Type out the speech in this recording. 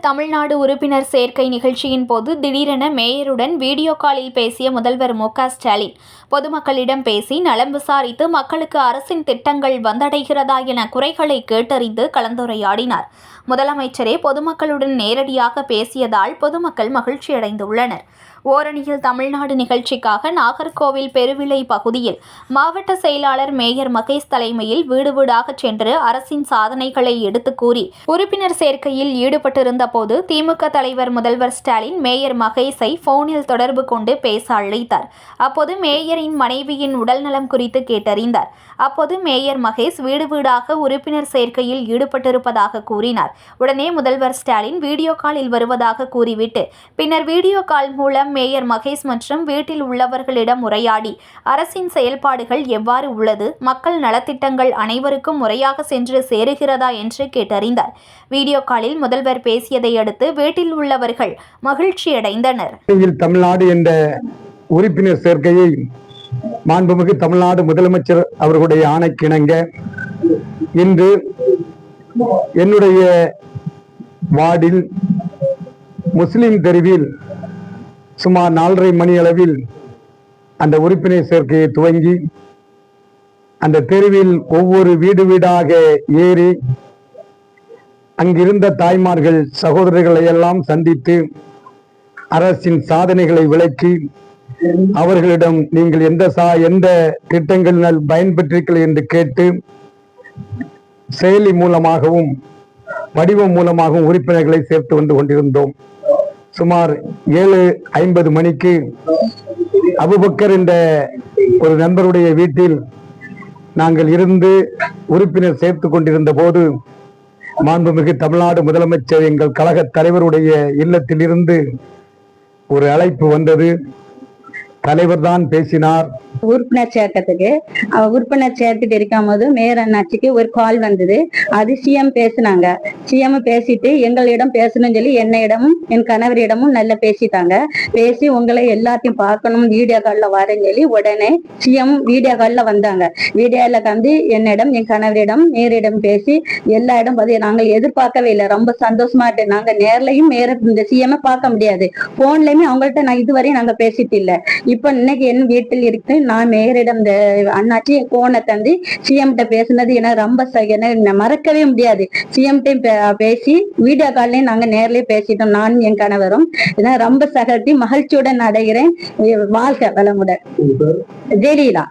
தமிழ்நாடு உறுப்பினர் சேர்க்கை நிகழ்ச்சியின் போது திடீரென மேயருடன் வீடியோ காலில் பேசிய முதல்வர் மு ஸ்டாலின். பொதுமக்களிடம் பேசி நலம் விசாரித்து மக்களுக்கு அரசின் திட்டங்கள் வந்தடைகிறதா என குறைகளை கேட்டறிந்து கலந்துரையாடினார். முதலமைச்சரே பொதுமக்களுடன் நேரடியாக பேசியதால் பொதுமக்கள் மகிழ்ச்சியடைந்துள்ளனர். ஓரணியில் தமிழ்நாடு நிகழ்ச்சிக்காக நாகர்கோவில் பெருவிளை பகுதியில் மாவட்ட செயலாளர் மேயர் மகேஷ் தலைமையில் வீடு வீடாக சென்று அரசின் சாதனைகளை எடுத்துக் கூறி உறுப்பினர் சேர்க்கையில் ஈடுபட்டு போது திமுக தலைவர் முதல்வர் ஸ்டாலின் மேயர் மகேஷை போனில் தொடர்பு கொண்டு பேச அழைத்தார். அப்போது மேயரின் மனைவியின் உடல்நலம் குறித்து கேட்டறிந்தார். அப்போது மேயர் மகேஷ் வீடு வீடாக உறுப்பினர் சேர்க்கையில் ஈடுபட்டிருப்பதாக கூறினார். உடனே முதல்வர் ஸ்டாலின் வீடியோ காலில் வருவதாக கூறிவிட்டு பின்னர் வீடியோ கால் மூலம் மேயர் மகேஷ் மற்றும் வீட்டில் உள்ளவர்களிடம் உரையாடி அரசின் செயல்பாடுகள் எவ்வாறு உள்ளது? மக்கள் நலத்திட்டங்கள் அனைவருக்கும் முறையாக சென்று சேருகிறதா? என்று கேட்டறிந்தார். வீடியோ காலில் முதல்வர் பேசியதை அடுத்து வீட்டில் உள்ளவர்கள் மகிழ்ச்சியடைந்தனர் தமிழ்நாடு என்ற உறுப்பினர் சேர்க்கையை மாண்புமிகு தமிழ்நாடு முதலமைச்சர் அவர்களுடைய ஆணைக்கிணங்க இன்று என்னுடைய வார்டில் முஸ்லிம் தெருவில் சுமார் நாலரை மணி அளவில் அந்த உறுப்பினர் சேர்க்கையை துவங்கி அந்த தெருவில் ஒவ்வொரு வீடு வீடாக ஏறி அங்கிருந்த தாய்மார்கள் சகோதரர்களை எல்லாம் சந்தித்து அரசின் சாதனைகளை விளக்கி அவர்களிடம் நீங்கள் எந்த சா எந்த திட்டங்களினால் பயன்பெற்றீர்கள்? என்று கேட்டு செயலி மூலமாகவும் வடிவம் மூலமாகவும் உறுப்பினர்களை சேர்த்து வந்து கொண்டிருந்தோம். சுமார் ஏழு ஐம்பது மணிக்கு அபுபக்கர் என்ற ஒரு நண்பருடைய வீட்டில் நாங்கள் இருந்து உறுப்பினர் சேர்த்து கொண்டிருந்த போது மாண்புமிகு தமிழ்நாடு முதலமைச்சர் எங்கள் கழக தலைவருடைய இல்லத்திலிருந்து ஒரு அழைப்பு வந்தது. தலைவர் தான் பேசினார். உறுப்பினர் சேர்க்கறதுக்கு உறுப்பினர் சேர்த்துட்டு இருக்கும் போது மேயர் அண்ணாச்சிக்கு ஒரு கால் வந்தது. அது சிஎம் பேசுனாங்க. சிஎம் பேசிட்டு எங்களிடம் பேசணும்னு சொல்லி என்னிடமும் என் கணவரிடமும் நல்லா பேசிட்டாங்க. பேசி உங்களை எல்லாத்தையும் பார்க்கணும் வீடியோ காலில் வரேன்னு சொல்லி உடனே சிஎம் வீடியோ காலில் வந்தாங்க. வீடியோல வந்து என்னிடம் என் கணவரிடம் மேயரிடம் பேசி எல்லா இடம் பார்த்து நாங்கள் எதிர்பார்க்கவே இல்லை. ரொம்ப சந்தோஷமா இருக்கு. நாங்க நேர்லயும் மேயர் இந்த சிஎம் பார்க்க முடியாது. போன்லயுமே அவங்கள்ட்ட நான் இதுவரையும் நாங்க பேசிட்டு இல்லை. இப்ப இன்னைக்கு என் வீட்டில் இருக்கு. நான் மேயரிடம் இந்த அண்ணாச்சி போனை தந்து சிஎம் கிட்ட பேசுனது எனக்கு ரொம்ப எனக்கு மறக்கவே முடியாது. சிஎம் பேசி வீடியோ கால்லையும் நாங்க நேர்லயே பேசிட்டோம். நானும் என் கணவரும். இதான் ரொம்ப சகட்டி மகிழ்ச்சியுடன் அடைகிறேன் வாழ்க வளமுடன். ஜெலீலா